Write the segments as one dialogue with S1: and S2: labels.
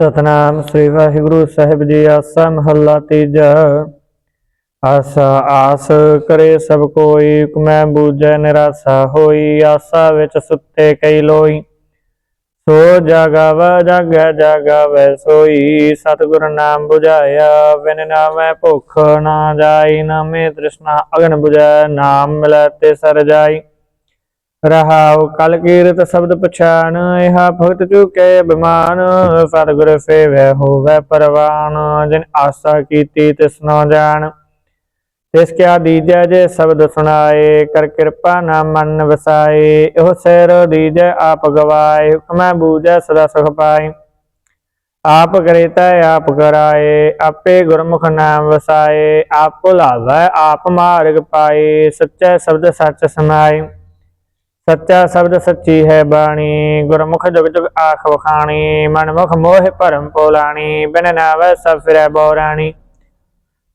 S1: ਸਤਨਾਮ ਸ੍ਰੀ ਵਾਹਿਗੁਰੂ ਸਾਹਿਬ ਜੀ, ਆਸਾ ਮਹੱਲਾ ਤੀਜਾ। ਆਸਾ, ਆਸ ਕਰੇ ਸਭ ਕੋਈ ਹੁਕਮੈ ਬੂਝੈ ਨਿਰਾਸਾ ਹੋਈ, ਆਸਾ ਵਿੱਚ ਸੁੱਤੇ ਕਈ ਲੋਈ। ਸੋ ਜਾਗਾਵਾ, ਜਾਗੈ, ਜਾਗਾਵੈ ਸੋਈ, ਸਤਿਗੁਰ ਨਾਮ 부ਝਾਇਆ ਬਿਨ ਨਾਮੈ ਭੁਖ ਨਾ ਜਾਈ, ਨਾਮੇ ਤ੍ਰਿਸ਼ਨਾ ਅਗਨ 부ਝੈ ਨਾਮ ਮਿਲੈ ਤੇ ਸਰ ਜਾਈ। ਰਹਾਉ ਕਲ ਕੀਰਤ ਸ਼ਬਦ ਪਛਾਨ, ਇਹਾ ਭਗਤ ਚੁਕੇ ਬਿਮਾਨ ਸਤਿਗੁਰ ਸੇਵੈ ਹੋਵੈ ਪਰਵਾਨ, ਜਿਨ ਆਸਾ ਕੀਤੀ ਤਿਸਨੋ ਜਾਣ। ਤਿਸ ਕਿਆ ਦੀਜੈ ਜੇ ਸ਼ਬਦ ਸੁਣਾਏ, ਕਰ ਕਿਰਪਾ ਨਾ ਮਨ ਵਸਾਏ। ਇਹੋ ਸਿਰ ਦੀਜੈ ਆਪ ਗਵਾਏ, ਹੁਕਮੈ ਬੂਝੈ ਸਦਾ ਸੁਖ ਪਾਏ। ਆਪ ਕਰੀਤਾ ਆਪ ਕਰਾਏ, ਆਪੇ ਗੁਰਮੁਖ ਨਾਮ ਵਸਾਏ। ਆਪ ਭੁਲਾਵੈ ਆਪ ਮਾਰਗ ਪਾਏ, ਸੱਚੇ ਸ਼ਬਦ ਸੱਚ ਸਮਾਏ ਸੱਚਾ ਸ਼ਬਦ ਸੱਚੀ ਹੈ ਬਾਣੀ, ਗੁਰਮੁਖ ਜੁਗ ਜੁਗ ਆਖ ਵਖਾਣੀ, ਮਨਮੁਖ ਮੋਹ ਭਰਮ ਪੋਲਾਣੀ, ਬਿਨ ਨਾਵੈ ਸਭ ਫਿਰੈ ਬੋਰਾਣੀ।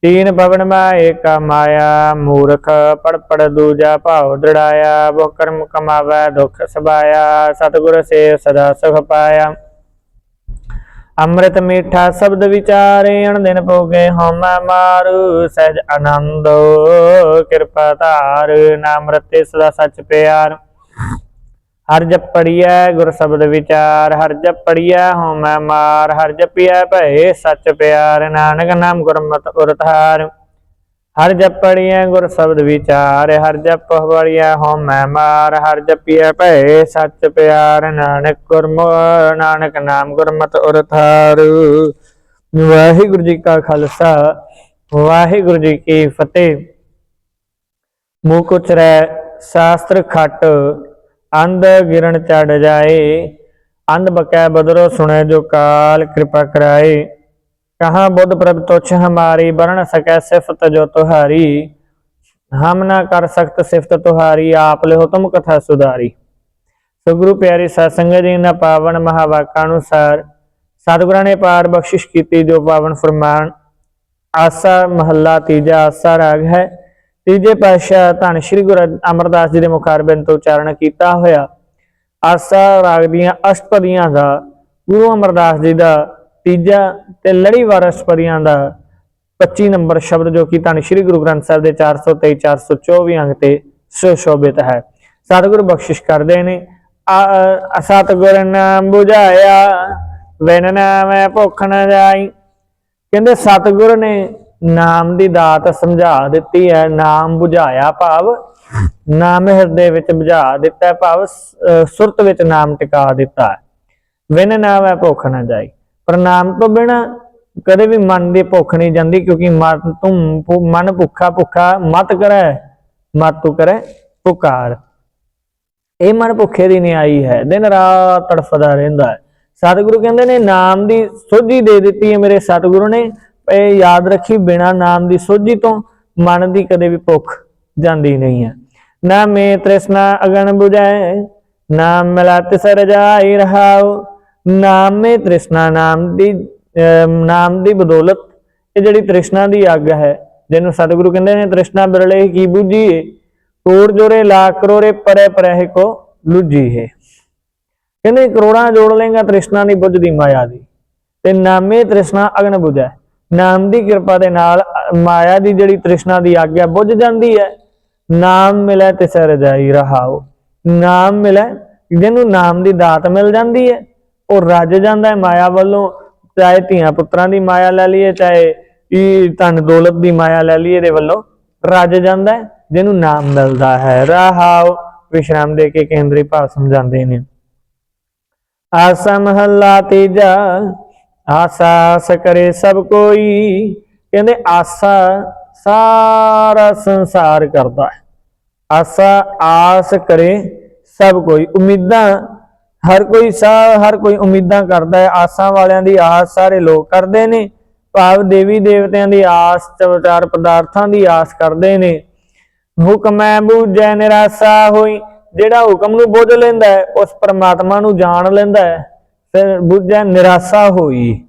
S1: ਤੀਨ ਭਵਨ ਮਾ ਏਕਾ ਮਾਇਆ, ਮੂਰਖ ਪੜ ਪੜ ਦੂਜਾ ਭਾਉ ਦੜਾਇਆ, ਬੋ ਕਰਮ ਕਮਾਵੈ ਦੁਖ ਸਬਾਇਆ, ਸਤਿਗੁਰ ਸੇ ਸਦਾ ਸੁਖ ਪਾਇਆ। ਅੰਮ੍ਰਿਤ ਮੀਠਾ ਸ਼ਬਦ ਵਿਚਾਰੇ ਅਣ ਦਿਨ ਪੋਗੇ ਹਉਮੈ ਮਾਰੂ, ਸਹਿਜ ਆਨੰਦ ਕਿਰਪਾ ਧਾਰ, ਨਾਮ ਰਤੇ ਸਦਾ ਸੱਚ ਪਿਆਰ। ਹਰ ਜਪੜੀਐ ਗੁਰ ਸ਼ਬਦ ਵਿਚਾਰ, ਹਰ ਜਪੜੀਐ ਹਉਮੈ ਮਾਰ, ਹਰ ਜਪੀਐ ਭਏ ਸੱਚ ਪਿਆਰ, ਨਾਨਕ ਨਾਮ ਗੁਰਮਤਿ ਉਰਤਾਰ ਹਰ ਜਪੜੀਐ ਗੁਰ ਸ਼ਬਦ ਵਿਚਾਰ, ਹਰ ਜਪ ਹਵਰੀਐ ਹਉਮੈ ਮਾਰ, ਹਰ ਜਪੀਐ ਭਏ ਸੱਚ ਪਿਆਰ, ਨਾਨਕ ਗੁਰਮ, ਨਾਨਕ ਨਾਮ ਗੁਰਮਤਿ ਉਰਤਾਰ ਵਾਹਿਗੁਰੂ ਜੀ ਕਾ ਖਾਲਸਾ, ਵਾਹਿਗੁਰੂ ਜੀ ਕੀ ਫਤਿਹ। ਮੂੰਹ ਉਚਰੈ ਸ਼ਾਸਤਰ ਖੱਟ ਅੰਧ ਗਿਰਣ ਚੜ ਜਾਏ, ਅੰਧ ਬਕੈ ਬਦਰੋ ਸੁਣੈ ਜੋ ਕਾਲ ਕਿਰਪਾ ਕਰਾਏ। ਕਹਾਂ ਬੁੱਧ ਪ੍ਰਭ ਤੁਛ ਹਮਾਰੀ ਬਰਨ ਸਕੈ ਸਿਫਤ ਜੋ ਤੁਹਾਰੀ। ਹਮ ਨਾ ਕਰ ਸਕਤ ਸਿਫਤ ਤੁਹਾਰੀ, ਆਪ ਲਿਓ ਤੁਮ ਕਥਾ ਸੁਧਾਰੀ। ਸੋ ਗੁਰੂ ਪਿਆਰੇ ਸਾਧ ਜੀ ਨਾ ਪਾਵਨ ਮਹਾਵਾਕਾਂ ਅਨੁਸਾਰ ਸਤਿਗੁਰਾਂ ਨੇ ਪਾਰ ਬਖਸ਼ਿਸ਼ ਕੀਤੀ, ਜੋ ਪਾਵਨ ਫਰਮਾਨ, ਆਸਾ ਮਹੱਲਾ ਤੀਜਾ ਆਸਾ ਰਾਗ ਹੈ। ਤੀਜੇ ਪਾਤਸ਼ਾਹ ਧੰਨ ਸ਼੍ਰੀ ਗੁਰੂ ਅਮਰਦਾਸ ਜੀ ਦੇ ਮੁਖਾਰਬਿੰਦ ਤੋਂ ਉਚਾਰਨ ਕੀਤਾ ਹੋਇਆ ਆਸਾ ਰਾਗ ਦੀਆਂ ਅਸ਼ਟਪਦੀਆਂ ਦਾ, ਗੁਰੂ ਅਮਰਦਾਸ ਜੀ ਦਾ ਤੀਜਾ ਤੇ ਲੜੀਵਾਰ ਅਸ਼ਟਪਦੀਆਂ ਦਾ 25 ਨੰਬਰ ਸ਼ਬਦ ਜੋ ਕਿ ਧੰਨ ਸ਼੍ਰੀ ਗੁਰੂ ਗ੍ਰੰਥ ਸਾਹਿਬ ਦੇ 423 424 ਅੰਗ ਤੇ ਸੁਸ਼ੋਭਿਤ ਹੈ। ਸਤਿਗੁਰ ਬਖਸ਼ਿਸ਼ ਕਰਦੇ ਨੇ। ਆ- ਸਤਿਗੁਰ ਨਾਮ 부ਝਾਇਆ ਬਿਨ ਨਾਮੈ ਭੁੱਖ ਨ ਜਾਈ। ਕਹਿੰਦੇ ਸਤਿਗੁਰ ਨੇ ਨਾਮ ਦੀ ਦਾਤ ਸਮਝਾ ਦਿੱਤੀ ਹੈ, ਨਾਮ 부ਝਾਇਆ ਭਾਵ, ਨਾਮ ਹਿਰਦੇ ਵਿੱਚ ਬੁਝਾ ਦਿੱਤਾ ਭਾਵ ਸੁਰਤ ਵਿੱਚ ਨਾਮ ਟਿਕਾ ਦਿੱਤਾ ਵਿਨ ਨਾਮ ਹੈ ਭੁੱਖ ਨਾ ਜਾਈ। ਪਰ ਨਾਮ ਤੋਂ ਬਿਨਾ ਕਦੇ ਵੀ ਮਨ ਦੀ ਭੁੱਖ ਨਹੀਂ ਜਾਂਦੀ, ਕਿਉਂਕਿ ਮਨ ਤੂੰ ਮਨ ਭੁੱਖਾ ਭੁੱਖਾ ਮਤ ਕਰੈ, ਮਤ ਤੂੰ ਕਰੈ, ਪੁਕਾਰ। ਇਹ ਮਨ ਭੁੱਖੇ ਦੀ ਨਿਆਈ ਹੈ, ਦਿਨ ਰਾਤ ਤੜਫਦਾ ਰਹਿੰਦਾ ਹੈ। ਸਤਿਗੁਰੂ ਕਹਿੰਦੇ ਨੇ, ਨਾਮ ਦੀ ਸੋਝੀ ਦੇ ਦਿੱਤੀ ਹੈ ਮੇਰੇ ਸਤਿਗੁਰੂ ਨੇ ਇਹ ਯਾਦ ਰੱਖੀ ਬਿਨਾ ਨਾਮ ਦੀ ਸੋਝੀ ਤੋਂ ਮਨ ਦੀ ਕਦੇ ਵੀ ਭੁੱਖ ਜਾਂਦੀ ਨਹੀਂ ਹੈ। ਨਾ ਮੇ ਤ੍ਰਿਸ਼ਨਾ ਅਗਣ 부ਝੈ ਨਾਮ ਮਿਲਾਤ ਸਰ ਜਾਈ ਰਹਾਉ ਨਾਮ ਮੇ ਤ੍ਰਿਸ਼ਨਾ ਨਾਮ ਦੀ ਨਾਮ ਦੀ ਬਦੌਲਤ। ਇਹ ਜਿਹੜੀ ਤ੍ਰਿਸ਼ਨਾ ਦੀ ਅੱਗ ਹੈ, ਜਿਹਨੂੰ ਸਤਿਗੁਰੂ ਕਹਿੰਦੇ ਨੇ, ਤ੍ਰਿਸ਼ਨਾ ਬਿਰਲੇ ਕੀ ਬੁਝੀਏ? ਕੋੜ ਜੋਰੇ ਲਾ ਕਰੋਰੇ ਪਰੇ ਪਰੇ ਕੋ ਲੁਜੀ ਹੈ ਕਹਿੰਦੇ ਕਰੋੜਾਂ ਜੋੜ ਲੇਗਾ ਤ੍ਰਿਸ਼ਨਾ ਨਹੀਂ ਬੁੱਝਦੀ ਮਾਇਆ ਦੀ। ਤੇ ਨਾਮੇ ਤ੍ਰਿਸ਼ਨਾ ਅਗਨ ਬੁਝੈ ਨਾਮ ਦੀ ਕਿਰਪਾ ਦੇ ਨਾਲ, ਮਾਇਆ ਦੀ ਜਿਹੜੀ ਤ੍ਰਿਸ਼ਨਾ ਦੀ ਆਗਿਆ ਬੁੱਝ ਜਾਂਦੀ ਹੈ। ਨਾਮ ਮਿਲੇ ਤੇ ਸਰ ਰਹਾਓ। ਨਾਮ ਮਿਲੇ, ਜਿਹਨੂੰ ਨਾਮ ਦੀ ਦਾਤ ਮਿਲ ਜਾਂਦੀ ਹੈ, ਉਹ ਰੱਜ ਜਾਂਦਾ ਹੈ ਮਾਇਆ ਵੱਲੋਂ। ਚਾਹੇ ਧੀਆਂ ਪੁੱਤਰਾਂ ਦੀ ਮਾਇਆ ਲੈ ਲਈਏ, ਚਾਹੇ ਇਹ ਧਨ ਦੌਲਤ ਦੀ ਮਾਇਆ ਲੈ ਲਈਏ ਦੇ ਵੱਲੋਂ ਰੱਜ ਜਾਂਦਾ ਹੈ, ਜਿਹਨੂੰ ਨਾਮ ਮਿਲਦਾ ਹੈ। ਰਹਾਓ ਵਿਸ਼ਰਾਮ ਦੇ ਕੇ ਕੇਂਦਰੀ ਭਾਵ ਸਮਝਾਉਂਦੇ ਨੇ। ਆਸਾ ਮਹੱਲਾ ਤੀਜਾ ਆਸਾ ਆਸ ਕਰੇ ਸਭ ਕੋਈ। ਕਹਿੰਦੇ ਆਸਾ ਸਾਰਾ ਸੰਸਾਰ ਕਰਦਾ ਹੈ। ਆਸਾ ਆਸ ਕਰੇ ਸਭ ਕੋਈ। ਉਮੀਦਾਂ, ਹਰ ਕੋਈ ਸਾ, ਹਰ ਕੋਈ ਉਮੀਦਾਂ ਕਰਦਾ ਹੈ। ਆਸਾਂ ਵਾਲਿਆਂ ਦੀ ਆਸ ਸਾਰੇ ਲੋਕ ਕਰਦੇ ਨੇ। ਭਾਵ ਦੇਵੀ ਦੇਵਤਿਆਂ ਦੀ ਆਸ ਚਵਚਾਰ ਪਦਾਰਥਾਂ ਦੀ ਆਸ ਕਰਦੇ ਨੇ। ਹੁਕਮ ਹੁਕਮੈ ਬੂਝੈ ਨਿਰਾਸਾ ਹੋਈ। ਜਿਹੜਾ ਹੁਕਮ ਨੂੰ ਬੁੱਝ ਲੈਂਦਾ ਹੈ, ਉਸ ਪ੍ਰਮਾਤਮਾ ਨੂੰ ਜਾਣ ਲੈਂਦਾ ਹੈ। ਫਿਰ ਬੁੱਝੈ ਨਿਰਾਸਾ ਹੋਈ।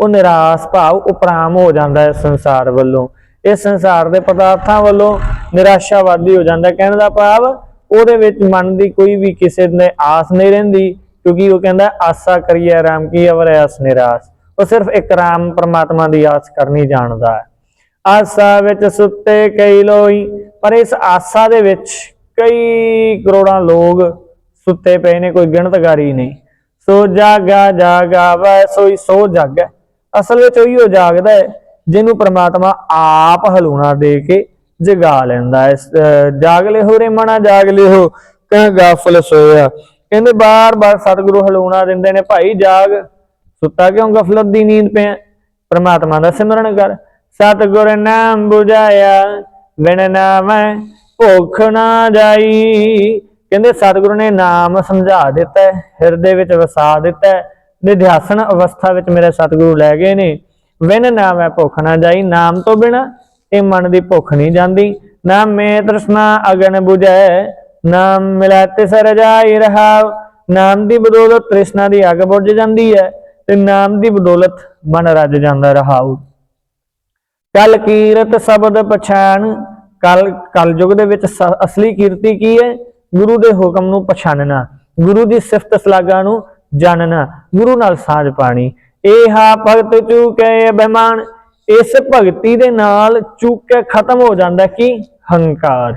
S1: ਉਹ ਨਿਰਾਸ਼ ਭਾਵ ਉਪਰਾਮ ਹੋ ਜਾਂਦਾ ਹੈ ਸੰਸਾਰ ਵੱਲੋਂ। ਇਹ ਸੰਸਾਰ ਦੇ ਪਦਾਰਥਾਂ ਵੱਲੋਂ ਨਿਰਾਸ਼ਾਵਾਦੀ ਹੋ ਜਾਂਦਾ ਹੈ। ਕਹਿਣ ਦਾ ਭਾਵ ਉਹਦੇ ਵਿੱਚ ਮਨ ਦੀ ਕੋਈ ਵੀ ਕਿਸੇ ਨੇ ਆਸ ਨਹੀਂ ਰਹਿੰਦੀ, ਕਿਉਂਕਿ ਉਹ ਕਹਿੰਦਾ ਆਸਾ ਕਰੀਏ ਰਾਮ ਕੀ ਅਵਰ ਆਸ ਨਿਰਾਸ। ਉਹ ਸਿਰਫ ਇੱਕ ਰਾਮ ਪਰਮਾਤਮਾ ਦੀ ਆਸ ਕਰਨੀ ਜਾਣਦਾ ਹੈ। ਆਸਾ ਵਿੱਚ ਸੁੱਤੇ ਕਈ ਲੋਈ, ਪਰ ਇਸ ਆਸਾ ਦੇ ਵਿੱਚ ਕਈ ਕਰੋੜਾਂ ਲੋਕ ਸੁੱਤੇ ਪਏ ਨੇ, ਕੋਈ ਗਿਣਤਕਾਰੀ ਨਹੀਂ। ਸੋ ਜਾਗਾ ਜਾਗਾ, ਵੈ ਸੋਈ ਸੋ ਜਾਗਾ। ਅਸਲ ਵਿੱਚ ਉਹੀ ਉਹ ਜਾਗਦਾ ਹੈ, ਜਿਹਨੂੰ ਪ੍ਰਮਾਤਮਾ ਆਪ ਹਲੂਣਾ ਦੇ ਕੇ ਜਗਾ ਲੈਂਦਾ ਹੈ। ਜਾਗ ਲੈ ਹੋ ਰੇ ਮਣਾ, ਜਾਗ ਲੈ ਹੋ ਕਹ ਗਾਫਲ ਸੋਇਆ। ਕਹਿੰਦੇ ਬਾਰ-ਬਾਰ ਸਤਿਗੁਰੂ ਹਲੂਣਾ ਦਿੰਦੇ ਨੇ, ਭਾਈ ਜਾਗ, ਸੁੱਤਾ ਕਿਉਂ ਗਫਲਤ ਦੀ ਨੀਂਦ ਪਿਆ? ਪ੍ਰਮਾਤਮਾ ਦਾ ਸਿਮਰਨ ਕਰ, ਸਤਿਗੁਰ ਨਾਮ 부ਝਾਇਆ ਬਿਨ ਨਾਮੈ, ਭੁੱਖ ਨਾ ਜਾਈ ਕਹਿੰਦੇ ਸਤਿਗੁਰੂ ਨੇ ਨਾਮ ਸਮਝਾ ਦਿੱਤਾ ਹੈ, ਹਿਰਦੇ ਵਿੱਚ ਵਸਾ ਦਿੱਤਾ ਹੈ, ਨਿਧਿਆਸਨ ਅਵਸਥਾ ਵਿੱਚ ਮੇਰੇ ਸਤਿਗੁਰੂ ਲੈ ਗਏ ਨੇ। ਵਿਨ ਨਾਮ ਹੈ ਭੁੱਖ ਨਾ ਜਾਈ ਨਾਮ ਤੋਂ ਬਿਨਾ ਇਹ ਮਨ ਦੀ ਭੁੱਖ ਨਹੀਂ ਜਾਂਦੀ। ਨਾ ਮੇ ਤ੍ਰਿਸ਼ਨਾ ਅਗਨ 부ਝੈ ਨਾਮ ਮਿਲੈ ਤਿਸ ਰਜਾਈ ਰਹਾਉ। ਨਾਮ ਦੀ ਬਦੌਲਤ ਤ੍ਰਿਸ਼ਨਾ ਦੀ ਅੱਗ ਬੁਝ ਜਾਂਦੀ ਹੈ ਤੇ ਨਾਮ ਦੀ ਬਦੌਲਤ ਮਨ ਰੱਜ ਜਾਂਦਾ ਰਹਾਉ। ਕਲ ਕੀਰਤ ਸ਼ਬਦ ਪਛਾਣ ਕਲ ਕਲਯੁਗ ਦੇ ਵਿੱਚ ਸ- ਅਸਲੀ ਕੀਰਤੀ ਕੀ ਹੈ? ਗੁਰੂ ਦੇ ਹੁਕਮ ਨੂੰ ਪਛਾਨਣਾ, ਗੁਰੂ ਦੀ ਸਿਫਤ ਸਲਾਗਾ ਨੂੰ ਜਾਣਨਾ, ਗੁਰੂ ਨਾਲ ਸਾਝ ਪਾਣੀ। ਹਾ ਭਗਤ ਚੂਕੇ ਬਹਿਮਾਨ ਇਸ ਭਗਤੀ ਦੇ ਨਾਲ ਚੂਕ ਕੇ ਖਤਮ ਹੋ ਜਾਂਦਾ ਕੀ? ਹੰਕਾਰ।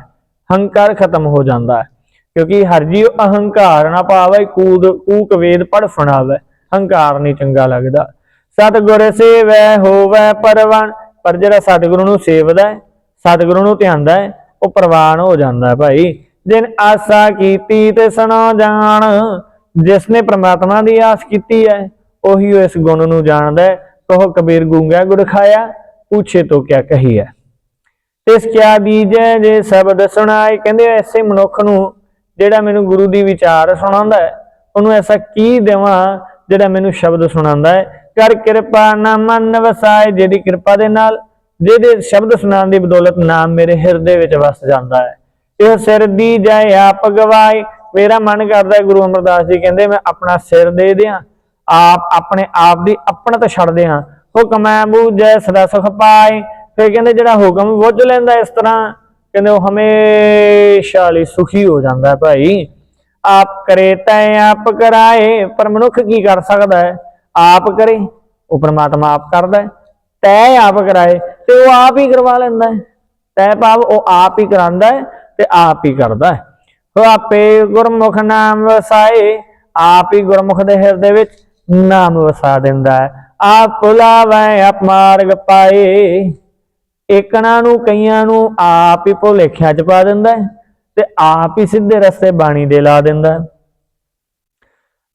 S1: ਹੰਕਾਰ ਖਤਮ ਹੋ ਜਾਂਦਾ। ਹੈ ਕਿਉਂਕਿ ਹਰਜੀ ਅਹੰਕਾਰ ਨਾ ਪਾਵੇ, ਕੂਦ, ਕੂਕ ਵੇਦ ਪੜ ਫਣਾਵੇ ਹੰਕਾਰ ਨਹੀਂ ਚੰਗਾ ਲੱਗਦਾ। ਸਤਿਗੁਰ ਸੇਵੈ ਹੋਵੇ ਪਰਵਾਨ ਪਰ ਜਿਹੜਾ ਸਤਿਗੁਰੂ ਨੂੰ ਸੇਵਦਾ ਹੈ, ਸਤਿਗੁਰੂ ਨੂੰ ਧਿਆਉਂਦਾ ਹੈ, ਉਹ ਪ੍ਰਵਾਨ ਹੋ ਜਾਂਦਾ ਭਾਈ। ਜਿਨ ਆਸਾ ਕੀਤੀ ਤੇ ਸੁਣੋ ਜਾਣ। ਜਿਸ ਨੇ ਪ੍ਰਮਾਤਮਾ ਦੀ ਆਸ ਕੀਤੀ ਹੈ, ਉਹੀ ਇਸ ਗੁਣ ਨੂੰ ਜਾਣਦਾ ਹੈ। ਕਹੋ ਕਬੀਰ ਗੂੰਗਾ ਗੁਰ ਖਾਇਆ, ਪੁੱਛੇ ਤੋ ਕਿਆ ਕਹੀ ਹੈ ਇਸ ਕਿਆ ਦੀਜੈ ਜੇ ਸ਼ਬਦ ਸੁਣਾਏ, ਕਹਿੰਦੇ ਐਸੇ ਮਨੁੱਖ ਨੂੰ ਜਿਹੜਾ ਮੈਨੂੰ ਗੁਰੂ ਦੀ ਵਿਚਾਰ ਸੁਣਾਉਂਦਾ ਹੈ, ਉਹਨੂੰ ਐਸਾ ਕੀ ਦੇਵਾਂ ਜਿਹੜਾ ਮੈਨੂੰ ਸ਼ਬਦ ਸੁਣਾਉਂਦਾ ਹੈ? ਕਰ ਕਿਰਪਾ ਨਾ ਮਨ ਵਸਾਏ ਜਿਹਦੀ ਕਿਰਪਾ ਦੇ ਨਾਲ, ਜਿਹਦੇ ਸ਼ਬਦ ਸੁਣਾਉਣ ਦੀ ਬਦੌਲਤ ਨਾਮ ਮੇਰੇ ਹਿਰਦੇ ਵਿੱਚ ਵਸ ਜਾਂਦਾ ਹੈ। ਇਹ ਸਿਰ ਦੀ ਜੈ ਆਪ ਗਵਾਏ। ਮੇਰਾ ਮਨ ਕਰਦਾ ਗੁਰੂ ਅਮਰਦਾਸ ਜੀ ਕਹਿੰਦੇ, ਮੈਂ ਆਪਣਾ ਸਿਰ ਦੇ ਦਿਆਂ, ਆਪ ਆਪਣੇ ਆਪ ਦੀ ਆਪਣਤ ਛੱਡ ਦਿਆਂ। ਹੁਕਮੈ ਬੂਝੈ ਸਦਾ ਸੁਖ ਪਾਏ। ਫਿਰ ਕਹਿੰਦੇ, ਜਿਹੜਾ ਹੁਕਮ ਬੁੱਝ ਲੈਂਦਾ ਇਸ ਤਰ੍ਹਾਂ, ਕਹਿੰਦੇ, ਉਹ ਹਮੇਸ਼ਾ ਲਈ ਸੁਖੀ ਹੋ ਜਾਂਦਾ ਭਾਈ। ਆਪ ਕਰੇ ਤੈ ਆਪ ਕਰਾਏ। ਪਰ ਮਨੁੱਖ ਕੀ ਕਰ ਸਕਦਾ ਹੈ? ਆਪ ਕਰੇ, ਉਹ ਪ੍ਰਮਾਤਮਾ ਆਪ ਕਰਦਾ ਹੈ। ਤੈ ਆਪ ਕਰਾਏ, ਤੇ ਉਹ ਆਪ ਹੀ ਕਰਵਾ ਲੈਂਦਾ ਹੈ। ਤੈ ਭਾਵ ਉਹ ਆਪ ਹੀ ਕਰਾਂਦਾ ਹੈ। ਤੇ ਆਪ ਹੀ ਕਰਦਾ ਹੈ। ਉਹ ਆਪੇ ਗੁਰਮੁਖ ਨਾਮ ਵਸਾਏ, ਆਪ ਹੀ ਗੁਰਮੁਖ ਦੇ ਹਿਰਦੇ ਵਿੱਚ ਨਾਮ ਵਸਾ ਦਿੰਦਾ ਹੈ। ਆਪ ਭੁਲਾਵੇ, ਆਪ ਮਾਰਗ ਪਾਏ। ਏਕਣਾ ਨੂੰ, ਕਈਆਂ ਨੂੰ ਆਪ ਹੀ ਭੁਲੇਖਿਆਂ ਚ ਪਾ ਦਿੰਦਾ ਹੈ ਤੇ ਆਪ ਹੀ ਸਿੱਧੇ ਰਸਤੇ ਬਾਣੀ ਦੇ ਲਾ ਦਿੰਦਾ ਹੈ।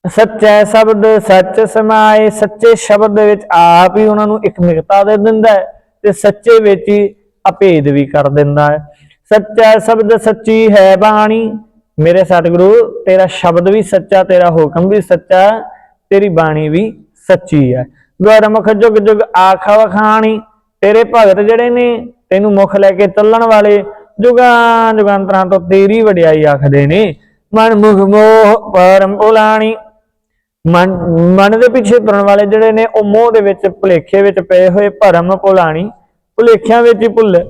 S1: ਸੱਚੇ ਸ਼ਬਦ ਸੱਚ ਸਮਾਏ, ਸੱਚੇ ਸ਼ਬਦ ਦੇ ਵਿੱਚ ਆਪ ਹੀ ਉਹਨਾਂ ਨੂੰ ਇੱਕ ਮਿਗਤਾ ਦੇ ਦਿੰਦਾ ਹੈ ਤੇ ਸੱਚੇ ਵਿੱਚ ਹੀ ਅਭੇਦ ਵੀ ਕਰ ਦਿੰਦਾ ਹੈ। ਸੱਚਾ ਸ਼ਬਦ ਸੱਚੀ ਹੈ ਬਾਣੀ। ਮੇਰੇ ਸਤਿਗੁਰੂ, ਤੇਰਾ ਸ਼ਬਦ ਵੀ ਸੱਚਾ, ਤੇਰਾ ਹੁਕਮ ਵੀ ਸੱਚਾ, ਤੇਰੀ ਬਾਣੀ ਵੀ ਸੱਚੀ ਹੈ। ਗੁਰਮੁਖ ਜੁਗ ਜੁਗ ਆਖ ਵਖਾਣੀ, ਤੇਰੇ ਭਗਤ ਜਿਹੜੇ ਨੇ, ਤੈਨੂੰ ਮੁਖ ਲੈ ਕੇ ਚੱਲਣ ਵਾਲੇ ਜੁਗਾਂ ਜੁਗਾਂਤਰਾਂ ਤੋਂ ਤੇਰੀ ਵਡਿਆਈ ਆਖਦੇ ਨੇ। ਮਨ ਮੁਖ ਮੋਹ ਪਰਮ ਭੁਲਾਣੀ ਮਨ ਮਨ ਦੇ ਪਿੱਛੇ ਤੁਰਨ ਵਾਲੇ ਜਿਹੜੇ ਨੇ, ਉਹ ਮੋਹ ਦੇ ਵਿੱਚ ਭੁਲੇਖੇ ਵਿੱਚ ਪਏ ਹੋਏ ਭਰਮ ਭੁਲਾਣੀ ਭੁਲੇਖਿਆਂ ਵਿੱਚ ਹੀ ਭੁੱਲ।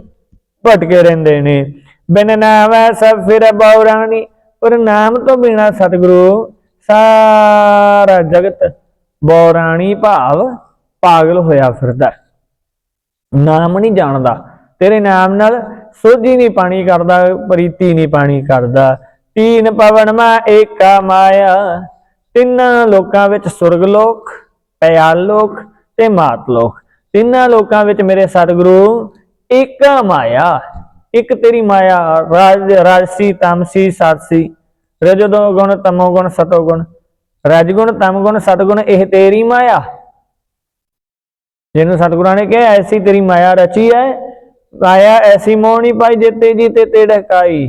S1: ਭਟਕੇ ਰਹਿੰਦੇ ਨੇ। ਬਿਨ ਨਾਮੈ ਸਭ ਫਿਰ ਬੌਰਾਣੀ ਪਰ ਨਾਮ ਤੋਂ ਬਿਨਾ ਸਤਿਗੁਰੂ ਸਾਰਾ ਜਗਤ ਬੌਰਾਣੀ ਭਾਵ ਪਾਗਲ ਹੋਇਆ ਫਿਰਦਾ ਨਾਮ ਨਹੀਂ ਜਾਣਦਾ। ਤੇਰੇ ਨਾਮ ਨਾਲ ਸੋਝੀ ਨਹੀਂ ਪਾਣੀ ਕਰਦਾ, ਪ੍ਰੀਤੀ ਨਹੀਂ ਪਾਣੀ ਕਰਦਾ। ਤੀਨ ਪਵਨ ਮਾ ਏਕਾ ਮਾਇਆ, ਤਿੰਨਾਂ ਲੋਕਾਂ ਵਿੱਚ ਸੁਰਗ ਲੋਕ, ਪਿਆਲ ਲੋਕ ਤੇ ਮਾਤ ਲੋਕ। ਤਿੰਨਾਂ ਲੋਕਾਂ ਵਿੱਚ ਮੇਰੇ ਸਤਿਗੁਰੂ ਏਕਾ ਮਾਇਆ, ਇੱਕ ਤੇਰੀ ਮਾਇਆ, ਰਾਜ, ਰਾਜਸੀ, ਤਮਸੀ ਸਾਤਸੀ ਰਜੋ ਗੁਣ, ਤਮੋ ਗੁਣ, ਸਤੋ ਗੁਣ। ਰਜ ਗੁਣ ਤਮ ਗੁਣ ਸਤ ਗੁਣ ਇਹ ਤੇਰੀ ਮਾਇਆ। ਜਿਹਨੂੰ ਸਤਿਗੁਰਾਂ ਨੇ ਕਿਹਾ, ਐਸੀ ਤੇਰੀ ਮਾਇਆ ਰਚੀ ਹੈ ਮਾਇਆ ਐਸੀ ਮੋਹਣੀ ਪਾਈ, ਜੇ ਤੇਜੀ ਤੇ ਤੇ ਢਕਾਈ।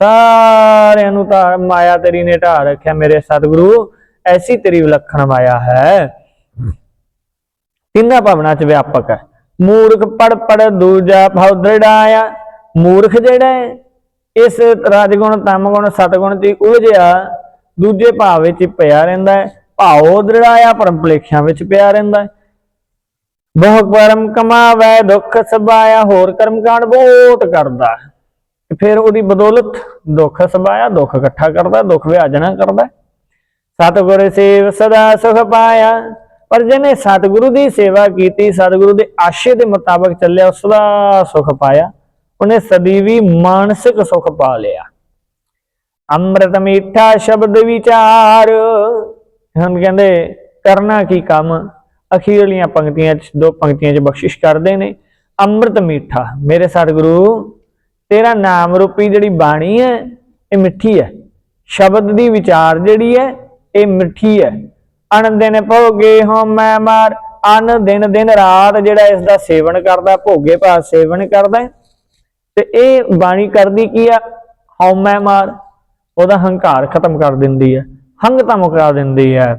S1: ਸਾਰਿਆਂ ਨੂੰ ਤਾਂ ਮਾਇਆ ਤੇਰੀ ਨੇ ਢਾ ਰੱਖਿਆ, ਮੇਰੇ ਸਤਿਗੁਰੂ, ਐਸੀ ਤੇਰੀ ਵਿਲੱਖਣ ਮਾਇਆ ਹੈ। ਤਿੰਨਾਂ ਭਾਵਨਾ ਚ ਵਿਆਪਕ ਹੈ। ਮੂਰਖ ਪੜ ਪੜ ਦੂਜਾ ਭਉ ਦ੍ਰਿੜਾਇਆ। ਮੂਰਖ ਜਿਹੜਾ ਇਸ ਰਾਜਗੁਣ, ਤਮਗੁਣ, ਸਤਗੁਣ ਚ ਉਲਝਿਆ ਦੂਜੇ ਭਾਵ ਵਿੱਚ ਪਿਆ ਰਹਿੰਦਾ ਹੈ। ਭਾਉ ਦ੍ਰਿੜਾਇਆ ਪਰਮ ਭੁਲੇਖਿਆਂ ਵਿੱਚ ਪਿਆ ਰਹਿੰਦਾ ਹੈ। ਬਹੁ ਕਰਮ ਕਮਾਵੇ, ਦੁੱਖ ਸਬਾਇਆ, ਹੋਰ ਕਰਮ ਕਾਂਡ ਬਹੁਤ ਕਰਦਾ ਫਿਰ ਉਹਦੀ ਬਦੌਲਤ ਦੁੱਖ ਸਬਾਇਆ, ਦੁੱਖ ਇਕੱਠਾ ਕਰਦਾ, ਦੁੱਖ ਵਿਆਜਣਾ ਕਰਦਾ ਹੈ। ਸਤਿਗੁਰ ਸੇਵ ਸਦਾ ਸੁਖ ਪਾਇਆ। ਪਰ ਜਿਹਨੇ ਸਤਿਗੁਰੂ ਦੀ ਸੇਵਾ ਕੀਤੀ, ਸਤਿਗੁਰੂ ਦੇ ਆਸ਼ੇ ਦੇ ਮੁਤਾਬਕ ਚੱਲਿਆ, ਉਸ ਦਾ ਸੁਖ ਪਾਇਆ। ਉਹਨੇ ਸਦੀਵੀ ਮਾਨਸਿਕ ਸੁਖ ਪਾ ਲਿਆ। ਅੰਮ੍ਰਿਤ ਮੀਠਾ ਸ਼ਬਦ ਵਿਚਾਰ। ਹੁਣ ਕਹਿੰਦੇ, ਕਰਨਾ ਕੀ ਕੰਮ? ਅਖੀਰਲੀਆਂ ਪੰਕਤੀਆਂ ਚ, ਦੋ ਪੰਕਤੀਆਂ ਚ ਬਖਸ਼ਿਸ਼ ਕਰਦੇ ਨੇ। ਅੰਮ੍ਰਿਤ ਮੀਠਾ, ਮੇਰੇ ਸਤਿਗੁਰੂ, ਤੇਰਾ ਨਾਮ ਰੂਪੀ ਜਿਹੜੀ ਬਾਣੀ ਹੈ, ਇਹ ਮਿੱਠੀ ਹੈ। ਸ਼ਬਦ ਦੀ ਵਿਚਾਰ ਜਿਹੜੀ ਹੈ, ਇਹ ਮਿੱਠੀ ਹੈ। ਅਣ ਦਿਨ ਭੋਗੇ ਹੋ ਮੈਂ ਮਾਰ ਅਨ ਦਿਨ ਦਿਨ ਰਾਤ ਜਿਹੜਾ ਇਸ ਦਾ ਸੇਵਨ ਕਰਦਾ ਭੋਗੇ ਭਾਵ ਸੇਵਨ ਕਰਦਾ ਹੈ, ਤੇ ਇਹ ਬਾਣੀ ਕਰਦੀ ਕੀ ਆ? ਹਉਮੈ ਮਾਰ ਉਹਦਾ ਹੰਕਾਰ ਖਤਮ ਕਰ ਦਿੰਦੀ ਹੈ ਹੰਗਤਾ ਮੁਕਾ ਦਿੰਦੀ ਹੈ।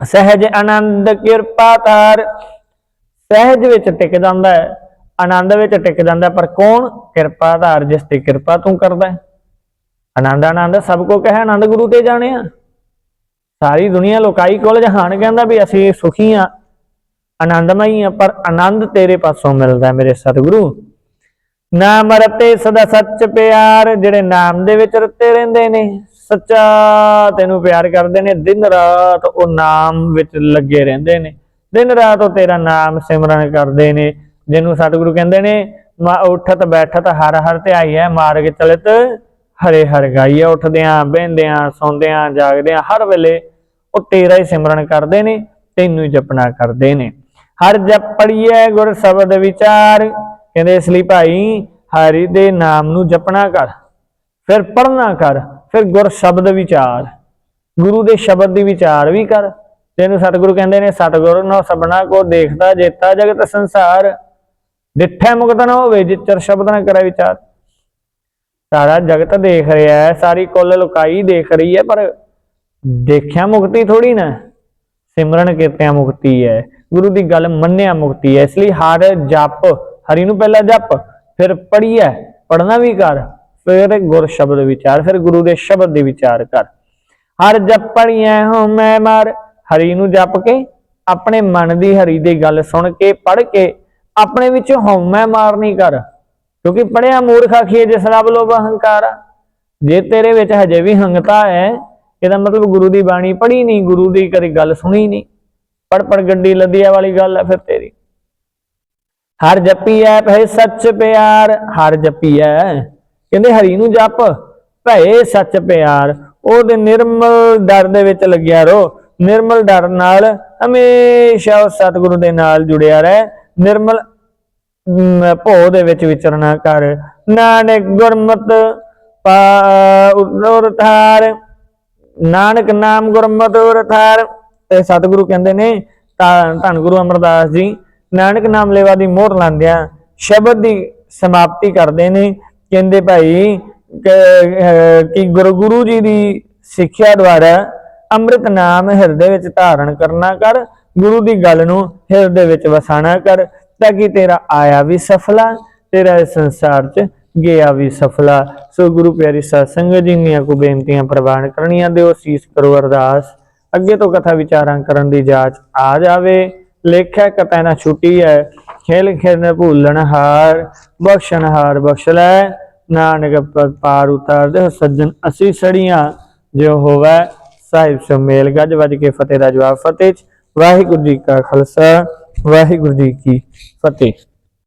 S1: ਸਹਿਜ ਆਨੰਦ ਕਿਰਪਾ ਤਾਰ ਸਹਿਜ ਵਿੱਚ ਟਿਕ ਜਾਂਦਾ ਹੈ ਆਨੰਦ ਵਿੱਚ ਟਿਕ ਜਾਂਦਾ ਪਰ ਕੌਣ? ਕਿਰਪਾ ਧਾਰ ਜਿਸ ਤੇ ਕਿਰਪਾ ਤੂੰ ਕਰਦਾ ਆਨੰਦ ਆਨੰਦ ਸਭ ਕੋ ਕਹੇ ਆਨੰਦ ਗੁਰੂ ਤੇ ਜਾਣਿਆ ਸਾਰੀ ਦੁਨੀਆ ਲੋਕਾਈ ਕੋਲ ਜਹਾਨ ਕਹਿੰਦਾ ਵੀ ਅਸੀਂ ਸੁਖੀ ਆ ਆਨੰਦਮਈ ਆ ਪਰ ਆਨੰਦ ਤੇਰੇ ਪਾਸੋਂ ਮਿਲਦਾ ਮੇਰੇ ਸਤਿਗੁਰੂ। ਨਾਮ ਰਤੇ ਸਦਾ ਸੱਚ ਪਿਆਰ, ਜਿਹੜੇ ਨਾਮ ਦੇ ਵਿੱਚ ਰਤੇ ਰਹਿੰਦੇ ਨੇ, ਸੱਚਾ ਤੈਨੂੰ ਪਿਆਰ ਕਰਦੇ ਨੇ, ਦਿਨ ਰਾਤ ਉਹ ਨਾਮ ਵਿੱਚ ਲੱਗੇ ਰਹਿੰਦੇ ਨੇ। ਦਿਨ ਰਾਤ ਉਹ ਤੇਰਾ ਨਾਮ ਸਿਮਰਨ ਕਰਦੇ ਨੇ, ਜਿਹਨੂੰ ਸਤਿਗੁਰੂ ਕਹਿੰਦੇ ਨੇ, ਮਾ ਉਠਤ ਬੈਠਤ ਹਰ ਹਰ ਧਿਆਈ ਹੈ ਮਾਰਗ ਚਲਿਤ ਹਰੇ ਹਰ ਗਾਈਆ ਉੱਠਦਿਆਂ, ਬਹਿੰਦਿਆਂ, ਸੌਂਦਿਆਂ, ਜਾਗਦਿਆਂ, ਹਰ ਵੇਲੇ ਉਹ ਤੇਰਾ ਹੀ ਸਿਮਰਨ ਕਰਦੇ ਨੇ, ਤੈਨੂੰ ਹੀ ਜਪਣਾ ਕਰਦੇ ਨੇ। ਹਰ ਜਪ ਪੜੀਏ ਗੁਰ ਸ਼ਬਦ ਵਿਚਾਰ, ਕਹਿੰਦੇ ਇਸ ਲਈ ਭਾਈ ਹਰੀ ਦੇ ਨਾਮ ਨੂੰ ਜਪਣਾ ਕਰ, ਫਿਰ ਪੜਨਾ ਕਰ, ਫਿਰ ਗੁਰ ਸ਼ਬਦ ਵਿਚਾਰ, ਗੁਰੂ ਦੇ ਸ਼ਬਦ ਦੀ ਵਿਚਾਰ ਵੀ ਕਰ। ਤੈਨੂੰ ਸਤਿਗੁਰੂ ਕਹਿੰਦੇ ਨੇ, ਸਤਿਗੁਰ ਨੂੰ ਸਭਨਾ ਕੋ ਦੇਖਦਾ ਜੇਤਾ ਜਗਤ ਸੰਸਾਰ। ਡਿਠੈ ਮੁਕਤ ਨਾ ਹੋਵੇ, ਜਿਚਰ ਸ਼ਬਦ ਨਾ ਕਰੇ ਵਿਚਾਰ। ਸਾਰਾ ਜਗਤ ਦੇਖ ਰਿਹਾ ਹੈ, ਸਾਰੀ ਕੁੱਲ ਲੁਕਾਈ ਦੇਖ ਰਹੀ ਹੈ, ਪਰ ਦੇਖਿਆ ਮੁਕਤੀ ਥੋੜੀ ਨਾ? ਸਿਮਰਨ ਕੀਤਿਆਂ ਮੁਕਤੀ ਹੈ ਗੁਰੂ ਦੀ ਗੱਲ ਮੰਨਿਆ ਮੁਕਤੀ ਹੈ ਇਸ ਲਈ ਹਰ ਜਪ, ਹਰੀ ਨੂੰ ਪਹਿਲਾਂ ਜਪ, ਫਿਰ ਪੜੀਐ ਪੜਨਾ ਵੀ ਕਰ, ਫਿਰ ਗੁਰ ਸ਼ਬਦ ਵਿਚਾਰ, ਫਿਰ ਗੁਰੂ ਦੇ ਸ਼ਬਦ ਦੇ ਵਿਚਾਰ ਕਰ। ਹਰ ਜਪ ਪੜੀਐ ਹੋ ਮੈਂ ਮਾਰ, ਹਰੀ ਨੂੰ ਜਪ ਕੇ, ਆਪਣੇ ਮਨ ਦੀ ਹਰੀ ਦੀ ਗੱਲ ਸੁਣ ਕੇ ਪੜ ਕੇ, ਆਪਣੇ ਵਿੱਚ ਹਉਮੈ ਮਾਰਨੀ ਕਰ। ਕਿਉਂਕਿ ਪੜਿਆ ਮੂਰਖ ਆਖੀਏ ਜਿਸ ਰੱਬ ਲੋਭ ਅਹੰਕਾਰ। ਜੇ ਤੇਰੇ ਵਿੱਚ ਹਜੇ ਵੀ ਹੰਗਤਾ ਹੈ ਇਹਦਾ ਮਤਲਬ ਗੁਰੂ ਦੀ ਬਾਣੀ ਪੜ੍ਹੀ ਨਹੀਂ ਗੁਰੂ ਦੀ ਕਦੇ ਗੱਲ ਸੁਣੀ ਨਹੀਂ ਪੜ ਪੜ ਗੱਡੀ ਲੱਦੀਆ ਵਾਲੀ ਗੱਲ ਹੈ ਫਿਰ ਤੇਰੀ ਹਰ ਜਪੀਐ ਭੈ ਸੱਚ ਪਿਆਰ ਹਰ ਜਪੀਐ ਕਹਿੰਦੇ ਹਰੀ ਨੂੰ ਜਪ ਭੈ ਸੱਚ ਪਿਆਰ ਉਹਦੇ ਨਿਰਮਲ ਡਰ ਦੇ ਵਿੱਚ ਲੱਗਿਆ ਰੋ ਨਿਰਮਲ ਡਰ ਨਾਲ ਹਮੇਸ਼ਾ ਉਸ ਸਤਿਗੁਰੂ ਦੇ ਨਾਲ ਜੁੜਿਆ ਰਹਿ ਨਿਰਮਲ ਭੋ ਦੇ ਵਿੱਚ ਵਿਚਰਨਾ ਕਰ ਨਾਨਕ ਗੁਰਮਤ ਪਾ ਉਰ ਨਾਨਕ ਨਾਮ ਗੁਰਮਤਿ ਉਰ ਥਾਰ ਸਤਿਗੁਰੂ ਕਹਿੰਦੇ ਨੇ ਧੰਨ ਗੁਰੂ ਅਮਰਦਾਸ ਜੀ, ਨਾਨਕ ਨਾਮ ਲੈਵਾ ਦੀ ਮੋਹਰ ਲਾਂਦਿਆਂ ਸ਼ਬਦ ਦੀ ਸਮਾਪਤੀ ਕਰਦੇ ਨੇ। ਕਹਿੰਦੇ ਭਾਈ, ਕਿ- ਅਹ, ਕਿ ਗੁਰੂ ਗੁਰੂ ਜੀ ਦੀ ਸਿੱਖਿਆ ਦੁਆਰਾ ਅੰਮ੍ਰਿਤ ਨਾਮ ਹਿਰਦੇ ਵਿੱਚ ਧਾਰਨ ਕਰਨਾ ਕਰ, ਗੁਰੂ ਦੀ ਗੱਲ ਨੂੰ ਹਿਰਦੇ ਵਿੱਚ ਵਸਾਣਾ ਕਰ, ਤਾਂ ਕਿ ਤੇਰਾ ਆਇਆ ਵੀ ਸਫਲਾ, ਤੇਰਾ ਇਸ ਸੰਸਾਰ 'ਚ ਗਿਆ ਵੀ ਸਫਲਾ ਸੋ ਗੁਰੂ ਪਿਆਰੀ ਸਾਧ ਸੰਗਤ ਜੀ ਦੀਆਂ ਕੋ ਬੇਨਤੀਆਂ ਪ੍ਰਵਾਨ ਕਰਨੀਆਂ ਦਿਓ। ਸੀਸ ਕਰੋ ਅਰਦਾਸ। ਅੱਗੇ ਤੋਂ ਕਥਾ ਵਿਚਾਰਾਂ ਕਰਨ ਦੀ ਜਾਚ ਆ ਜਾਵੇ। ਲੇਖਾ ਕਪੈ ਨਾ ਛੁੱਟੀ ਹੈ ਖੇਲ ਖੇਲ ਭੂਲਣ ਹਾਰ। ਬਖਸ਼ਣ ਹਾਰ ਬਖਸ਼ ਲੈ, ਨਾਨਕ ਪਾਰ ਉਤਾਰ ਦੇ ਸੱਜਣ ਅਸੀਂ ਸੜੀਆਂ ਜੋ ਹੋਵੇ। ਸਾਹਿਬ ਸੋ ਮੇਲ ਗੱਜ ਵੱਜ ਕੇ ਫਤਿਹ ਦਾ ਜਵਾਬ ਫਤਿਹ ਵਾਹਿਗੁਰੂ ਜੀ ਕਾ ਖਾਲਸਾ, ਵਾਹਿਗੁਰੂ ਜੀ ਕੀ ਫਤਿਹ।